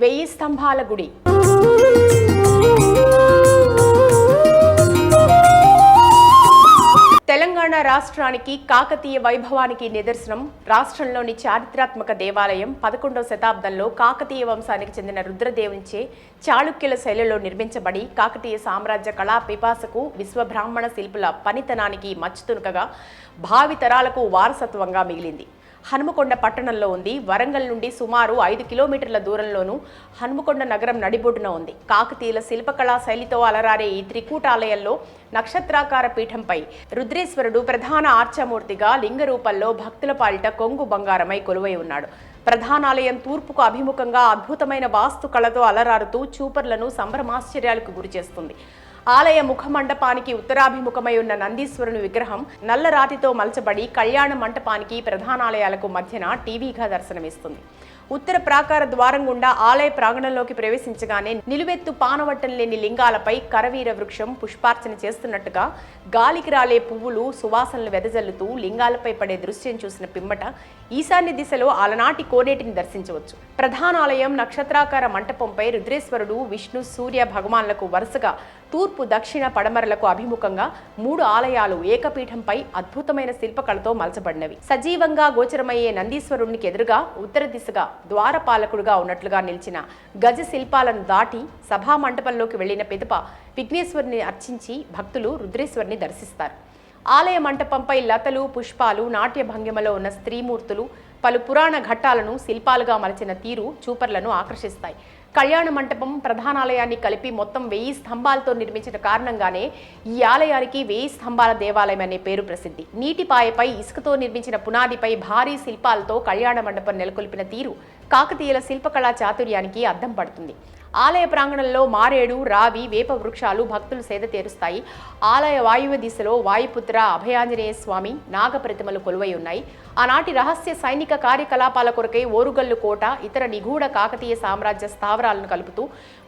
వెయ్యి స్తంభాల గుడి. తెలంగాణ రాష్ట్రానికి కాకతీయ వైభవానికి నిదర్శనం రాష్ట్రంలోని చారిత్రాత్మక దేవాలయం పదకొండవ శతాబ్దంలో కాకతీయ వంశానికి చెందిన రుద్రదేవునిచే చాళుక్యుల శైలిలో నిర్మించబడి కాకతీయ సామ్రాజ్య కళా పిపాసకు విశ్వబ్రాహ్మణ శిల్పుల పనితనానికి మచ్చుతునుకగా భావితరాలకు వారసత్వంగా మిగిలింది. హనుమకొండ పట్టణంలో ఉంది. వరంగల్ నుండి సుమారు ఐదు కిలోమీటర్ల దూరంలోనూ హనుమకొండ నగరం నడిబొడ్డున ఉంది. కాకతీయుల శిల్పకళా శైలితో అలరారే ఈ త్రికూటాలయంలో నక్షత్రాకార పీఠంపై రుద్రేశ్వరుడు ప్రధాన ఆర్చమూర్తిగా లింగ రూపంలో భక్తుల పాలిట కొంగు బంగారమై కొలువై ఉన్నాడు. ప్రధానాలయం తూర్పుకు అభిముఖంగా అద్భుతమైన వాస్తు కళతో అలరారుతూ చూపర్లను సంభ్రమాశ్చర్యాలకు గురిచేస్తుంది. ఆలయ ముఖ మండపానికి ఉత్తరాభిముఖమై ఉన్న నందీశ్వరుని విగ్రహం నల్లరాతితో మలచబడి కళ్యాణ మంటపానికి ప్రధానాలయాలకు మధ్యన టీవీగా దర్శనమిస్తుంది. ఉత్తర ప్రాకార ద్వారం గుండా ఆలయ ప్రాంగణంలోకి ప్రవేశించగానే నిలువెత్తు పానవట్టం లేని లింగాలపై కరవీర వృక్షం పుష్పార్చన చేస్తున్నట్టుగా గాలికి రాలే పువ్వులు సువాసనలు వెదజల్లుతూ లింగాలపై పడే దృశ్యం చూసిన పిమ్మట ఈశాన్య దిశలో అలనాటి కోనేటిని దర్శించవచ్చు. ప్రధానాలయం నక్షత్రాకార మంటపంపై రుద్రేశ్వరుడు విష్ణు సూర్య భగవాన్లకు వరుసగా తూర్పు దక్షిణ పడమరలకు అభిముఖంగా మూడు ఆలయాలు ఏకపీఠంపై అద్భుతమైన శిల్పకళతో మలచబడినవి. సజీవంగా గోచరమయ్యే నందీశ్వరునికి ఎదురుగా ఉత్తర దిశగా ద్వారపాలకుడుగా ఉన్నట్లుగా నిలిచిన గజ శిల్పాలను దాటి సభా మంటపంలోకి వెళ్ళిన పిదప విఘ్నేశ్వరుని అర్చించి భక్తులు రుద్రేశ్వరిని దర్శిస్తారు. ఆలయ మంటపంపై లతలు పుష్పాలు నాట్య భంగిమలో ఉన్న స్త్రీమూర్తులు పలు పురాణ ఘట్టాలను శిల్పాలుగా మలచిన తీరు చూపర్లను ఆకర్షిస్తాయి. కళ్యాణ మంటపం ప్రధానాలయాన్ని కలిపి మొత్తం వెయ్యి స్తంభాలతో నిర్మించిన కారణంగానే ఈ ఆలయానికి వెయ్యి స్తంభాల దేవాలయం అనే పేరు ప్రసిద్ధి. నీటిపాయపై ఇసుకతో నిర్మించిన పునాదిపై భారీ శిల్పాలతో కళ్యాణ మండపం నెలకొల్పిన తీరు కాకతీయుల శిల్పకళా చాతుర్యానికి అద్దం పడుతుంది. ఆలయ ప్రాంగణంలో మారేడు రావి వేప వృక్షాలు భక్తులు సేద తీరుస్తాయి. ఆలయ వాయువ్య దిశలో వాయుపుత్ర అభయాంజనేయ స్వామి నాగ ప్రతిమలు కొలువై ఉన్నాయి. ఆనాటి రహస్య సైనిక కార్యకలాపాల కొరకై ఓరుగల్లు కోట ఇతర నిగూఢ కాకతీయ సామ్రాజ్య స్థావరాలను కలుపుతూ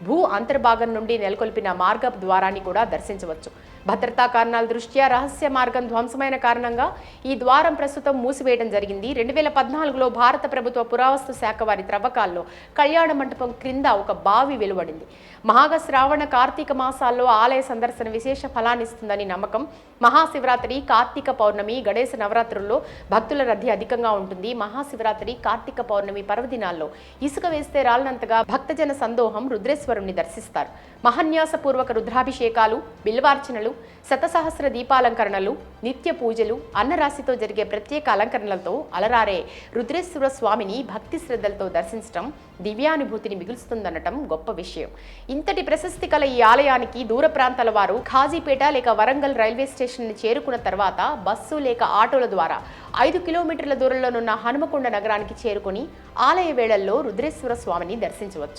భూ అంతర్భాగం నుండి నెలకొల్పిన మార్గ ద్వారాన్ని కూడా దర్శించవచ్చు. భద్రతా కారణాల దృష్ట్యా రహస్య మార్గం ధ్వంసమైన కారణంగా ఈ ద్వారం ప్రస్తుతం మూసివేయడం జరిగింది. రెండు వేల పద్నాలుగులో భారత ప్రభుత్వ పురావస్తు శాఖ వారి త్రవ్వకాల్లో కళ్యాణ మంటపం క్రింద ఒక బావి వెలువడింది. మహాగ శ్రావణ కార్తీక మాసాల్లో ఆలయ సందర్శన విశేష ఫలాన్నిస్తుందని నమ్మకం. మహాశివరాత్రి కార్తీక పౌర్ణమి గణేశ నవరాత్రుల్లో భక్తుల రద్దీ అధికంగా ఉంటుంది. మహాశివరాత్రి కార్తీక పౌర్ణమి పర్వదినాల్లో ఇసుక వేస్తే రాలనంతగా భక్తజన సందోహం రుద్రేశ్వరుణ్ణి దర్శిస్తారు. మహన్యాసపూర్వక రుద్రాభిషేకాలు బిల్వార్చనలు శతసహస్ర దీపాలంకరణలు నిత్య పూజలు అన్నరాశితో జరిగే ప్రత్యేక అలంకరణలతో అలరారే రుద్రేశ్వర స్వామిని భక్తి శ్రద్ధలతో దర్శించడం దివ్యానుభూతిని మిగులుస్తుందనటం గొప్ప విషయం. ఇంతటి ప్రశస్తి కల ఈ ఆలయానికి దూర ప్రాంతాల వారు ఖాజీపేట లేక వరంగల్ రైల్వే స్టేషన్ని చేరుకున్న తర్వాత బస్సు లేక ఆటోల ద్వారా ఐదు కిలోమీటర్ల దూరంలోనున్న హనుమకొండ నగరానికి చేరుకొని ఆలయ వేళల్లో రుద్రేశ్వర స్వామిని దర్శించవచ్చు.